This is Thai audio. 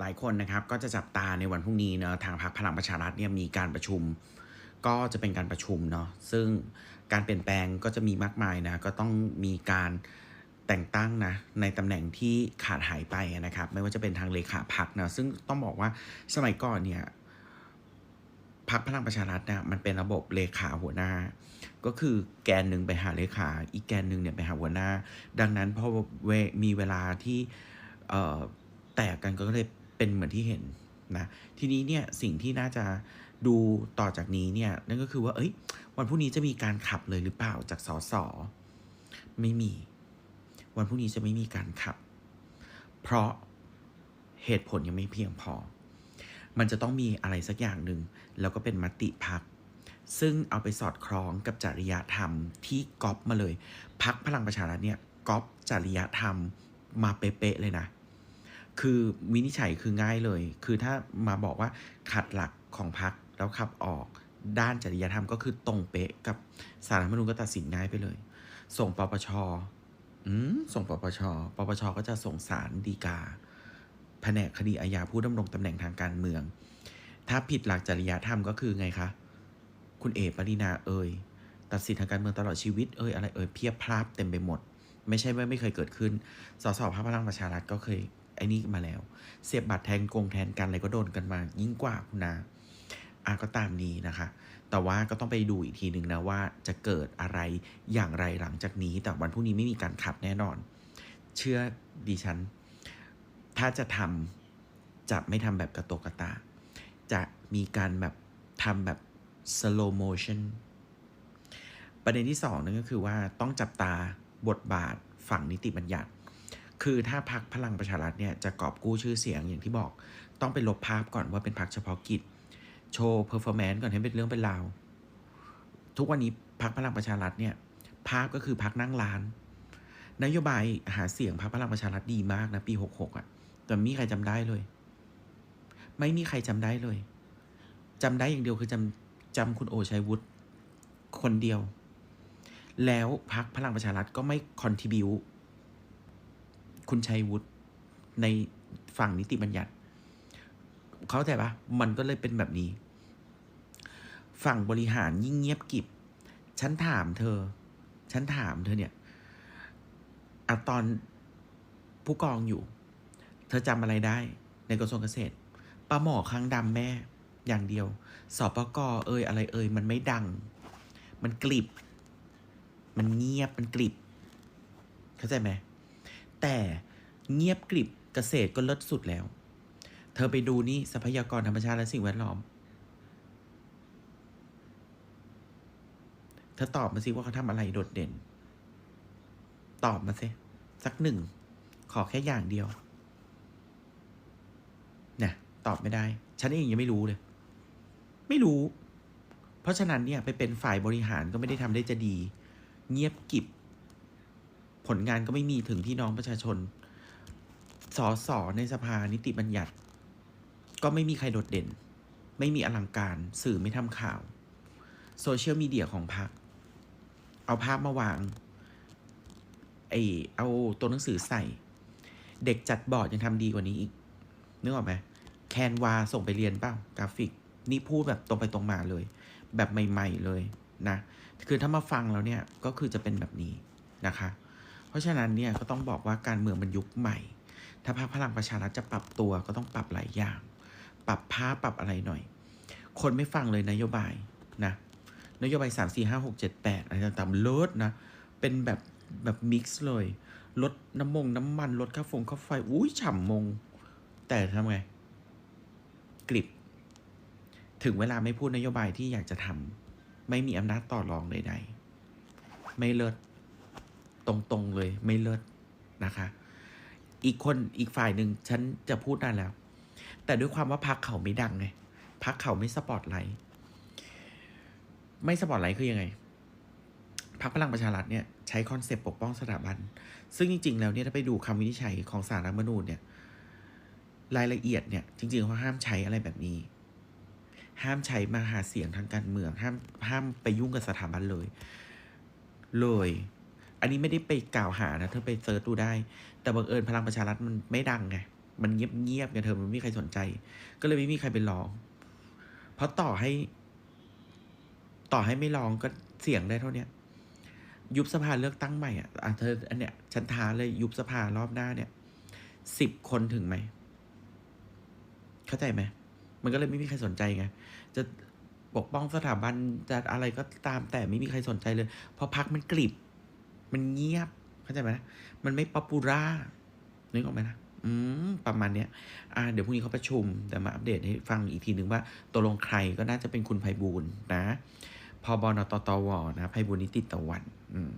หลายคนนะครับก็จะจับตาในวันพรุ่งนี้เนาะทางพรรคพลังประชารัฐเนี่ยมีการประชุม ก็จะเป็นการประชุมเนาะซึ่งการเปลี่ยนแปลงก็จะมีมากมายนะก็ต้องมีการแต่งตั้งนะในตำแหน่งที่ขาดหายไปนะครับ ไม่ว่าจะเป็นทางเลขาพักนะซึ่งต้องบอกว่าสมัยก่อนเนี่ยพักพลังประชารัฐเนี่ยมันเป็นระบบเลขาหัวหน้า ก็คือแกนหนึ่งไปหาเลขา อีกแกนหนึ่งเนี่ยไปหาหัวหน้า ดังนั้นพอมีเวลาที่แตกกันก็เลย เป็นเหมือนที่เห็นนะทีนี้เนี่ยสิ่งที่น่าจะดูต่อจากนี้เนี่ยนั่นก็คือว่าเอ้ย วันพรุ่งนี้จะมีการขับเลยหรือเปล่าจากสสไม่มี วันพรุ่งนี้จะไม่มีการขับ เพราะเหตุผลยังไม่เพียงพอ มันจะต้องมีอะไรสักอย่างหนึ่งแล้วก็เป็นมติพัก ซึ่งเอาไปสอดคล้องกับจริยธรรมที่ก๊อปมาเลย พักพลังประชารัฐเนี่ยก๊อปจริยธรรมมาเป๊ะๆเลยนะ คือวินิจฉัยคือง่ายเลย คือถ้ามาบอกว่าขัดหลักของพักแล้วขับออกด้านจริยธรรมก็คือตรงเป๊ะกับสารรัฐมนูญก็ตัดสินง่ายไปเลย ส่งปปชอืมส่งปปช ปปช ก็จะส่งสารดีกา แผนกคดีอาญาผู้ดำรงตำแหน่งทางการเมือง ถ้าผิดหลักจริยธรรมก็คือไงคะ คุณเอ๋ปรินาเอ่ย ตัดสินทางการเมืองตลอดชีวิตเอ่ยอะไรเอ่ยเพียบพลาบเต็มไปหมด ไม่ใช่ว่าไม่เคยเกิดขึ้น สสพรรคพลังประชารัฐก็เคย ไอ้นี่มาแล้ว เสียบบัตรแทนกงแทนกันอะไรก็โดนกันมายิ่งกว่าคุณนาอะก็ตามนี้นะคะ แต่ว่าก็ต้องไปดูอีกทีหนึ่งนะว่าจะเกิดอะไรอย่างไรหลังจากนี้ แต่วันพรุ่งนี้ไม่มีการขับแน่นอน เชื่อดิฉัน ถ้าจะทำจะไม่ทำแบบกระโตกกระตา จะมีการแบบทำแบบ slow motion ประเด็นที่สองนั่นก็คือว่าต้องจับตาบทบาทฝั่งนิติบัญญัติ คือถ้าพักพลังประชารัฐเนี่ยจะกอบกู้ชื่อเสียงอย่างที่บอกต้องไปลบภาพก่อนว่าเป็นพักเฉพาะกิจ โชว์เพอร์ฟอร์แมนซ์ก่อนให้เป็นเรื่องเป็นราวทุกวันนี้พักพลังประชารัฐเนี่ยภาพก็คือพักนั่งร้าน นโยบายหาเสียงพักพลังประชารัฐดีมากนะปี66อะ่ะแต่ไม่มีใครจำได้เลย ไม่มีใครจำได้เลยจำได้อย่างเดียวคือจำจำคุณโอชัยวุฒิคนเดียว แล้วพักพลังประชารัฐก็ไม่คอนทิบิว คุณชัยวุฒิในฝั่งนิติบัญญัติ เขาแต่ปะมันก็เลยเป็นแบบนี้ ฝั่งบริหารยิ่งเงียบกิบ ฉันถามเธอ ฉันถามเธอเนี่ยอะตอนผู้กองอยู่ เธอจำอะไรได้ ในกระทรวงเกษตรปลาหมอครั้งดำแม่ อย่างเดียว สอบประกอเอ่ยอะไรเอ่ยมันไม่ดัง มันกลิบ มันเงียบมันกลิบ เข้าใจไหม แต่เงียบกริบเกษตรก็เลิศสุดแล้ว เธอไปดูนี่ทรัพยากรธรรมชาติและสิ่งแวดล้อม เธอตอบมาสิว่าเขาทำอะไรโดดเด่น ตอบมาสิสักหนึ่ง ขอแค่อย่างเดียวเนี่ยตอบไม่ได้ ฉันเองยังไม่รู้เลย ไม่รู้ เพราะฉะนั้นเนี่ยไปเป็นฝ่ายบริหารก็ไม่ได้ทำได้จะดี เงียบกิบ ผลงานก็ไม่มีถึงพี่น้องประชาชนสอสอในสภานิติบัญญัติ ก็ไม่มีใครโดดเด่น ไม่มีอลังการ สื่อไม่ทำข่าว โซเชียลมีเดียของพรรค เอาภาพมาวาง ไอเอาตัวหนังสือใส่ เด็กจัดบอร์ดยังทำดีกว่านี้อีก นึกออกไหมแคนวาส่งไปเรียนเปล่ากราฟิก นี่พูดแบบตรงไปตรงมาเลย แบบใหม่ ๆเลยนะ คือถ้ามาฟังแล้วเนี่ย ก็คือจะเป็นแบบนี้นะคะ เพราะฉะนั้นเนี่ยก็ต้องบอกว่าการเมืองมันยุคใหม่ ถ้าพรรคพลังประชารัฐจะปรับตัวก็ต้องปรับหลายอย่าง ปรับภาพปรับอะไรหน่อย คนไม่ฟังเลยนโยบายนะนโยบายสามสี่ห้าหกเจ็ดแปดอะไรต่างๆลดนะ เป็นแบบแบบมิกซ์เลย ลดน้ำมงน้ำมันลดค่าฟงค่าไฟ อุ้ยฉ่ำมง แต่ทำไง กลิบ ถึงเวลาไม่พูดนโยบายที่อยากจะทำไม่มีอำนาจต่อรองใดๆ ไม่เลิศ ตรงๆเลยไม่เลิศนะคะ อีกคนอีกฝ่ายหนึ่งฉันจะพูดได้แล้ว แต่ด้วยความว่าพักเขาไม่ดังไงพักเขาไม่สปอตไลท์ไม่สปอตไลท์คือยังไงพักพลังประชารัฐเนี่ยใช้คอนเซปต์ปกป้องสถาบัน ซึ่งจริง ๆ แล้วเนี่ยถ้าไปดูคำวินิจฉัยของสารรัฐมนูญเนี่ยรายละเอียดเนี่ยจริง ๆเขาห้ามใช้อะไรแบบนี้ ห้ามใช้มาหาเสียงทางการเมืองห้ามห้ามไปยุ่งกับสถาบันเลย เลย อันนี้ไม่ได้ไปกล่าวหานะเธอไปเซิร์ชดูได้ แต่บังเอิญพลังประชารัฐมันไม่ดังไง มันเงียบๆไงเธอมันไม่มีใครสนใจ ก็เลยไม่มีใครไปร้อง เพราะต่อให้ ต่อให้ไม่ร้องก็เสียงได้เท่าเนี้ย ยุบสภาเลือกตั้งใหม่อะอะเธออันเนี้ยฉันท้าเลยยุบสภารอบหน้าเนี่ยสิบคนถึงไหม เข้าใจไหม มันก็เลยไม่มีใครสนใจไง จะปกป้องสถาบันจะอะไรก็ตามแต่ไม่มีใครสนใจเลย เพราะพักมันกลิบ มันเงียบเข้าใจไหมนะมันไม่ป๊อปปูล่านึกออกไหมนะอืมประมาณเนี้ยอ่าเดี๋ยวพรุ่งนี้เขาประชุมแต่มาอัปเดตให้ฟังอีกทีหนึ่งว่าตกลงใครก็น่าจะเป็นคุณไพบูลนะพอบอนตตวนะไพบูลนิติตะวัน อืม